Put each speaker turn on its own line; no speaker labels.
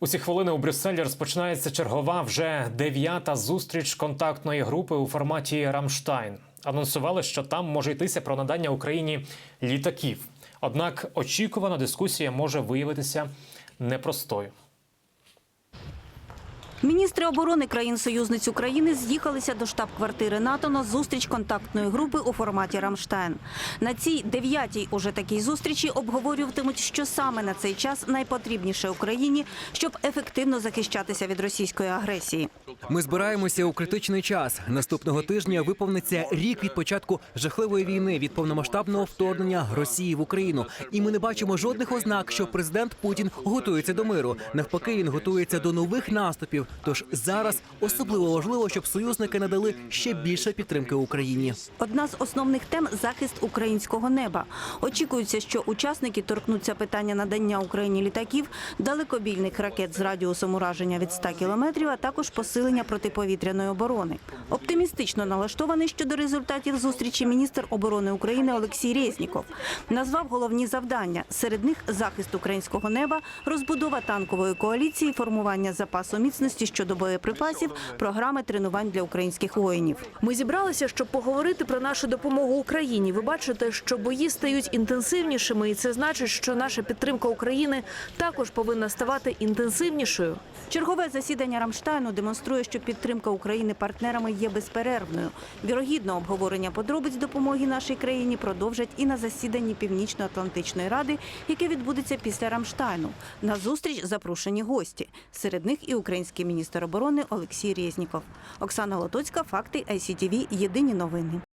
У ці хвилини у Брюсселі розпочинається чергова вже дев'ята зустріч контактної групи у форматі Рамштайн. Анонсували, що там може йтися про надання Україні літаків. Однак очікувана дискусія може виявитися непростою.
Міністри оборони країн-союзниць України з'їхалися до штаб-квартири НАТО на зустріч контактної групи у форматі Рамштайн. На цій дев'ятій уже такій зустрічі обговорюватимуть, що саме на цей час найпотрібніше Україні, щоб ефективно захищатися від російської агресії.
Ми збираємося у критичний час. Наступного тижня виповниться рік від початку жахливої війни від повномасштабного вторгнення Росії в Україну. І ми не бачимо жодних ознак, що президент Путін готується до миру. Навпаки, він готується до нових наступів. Тож зараз особливо важливо, щоб союзники надали ще більше підтримки Україні.
Одна з основних тем захист українського неба. Очікується, що учасники торкнуться питання надання Україні літаків, далекобійних ракет з радіусом ураження від 100 кілометрів, а також посилення протиповітряної оборони. Оптимістично налаштований щодо результатів зустрічі міністр оборони України Олексій Резніков назвав головні завдання. Серед них захист українського неба, розбудова танкової коаліції, формування запасу міцності щодо боєприпасів, програми тренувань для українських воїнів.
Ми зібралися, щоб поговорити про нашу допомогу Україні. Ви бачите, що бої стають інтенсивнішими, і це значить, що наша підтримка України також повинна ставати інтенсивнішою.
Чергове засідання Рамштайну демонструє, що підтримка України партнерами є безперервною. Вірогідно, обговорення подробиць допомоги нашій країні продовжать і на засіданні Північно-Атлантичної ради, яке відбудеться після Рамштайну. На зустріч запрошені гості. Серед них і український міністр оборони Олексій Резніков. Оксана Лотоцька, факти ICTV, Єдині новини.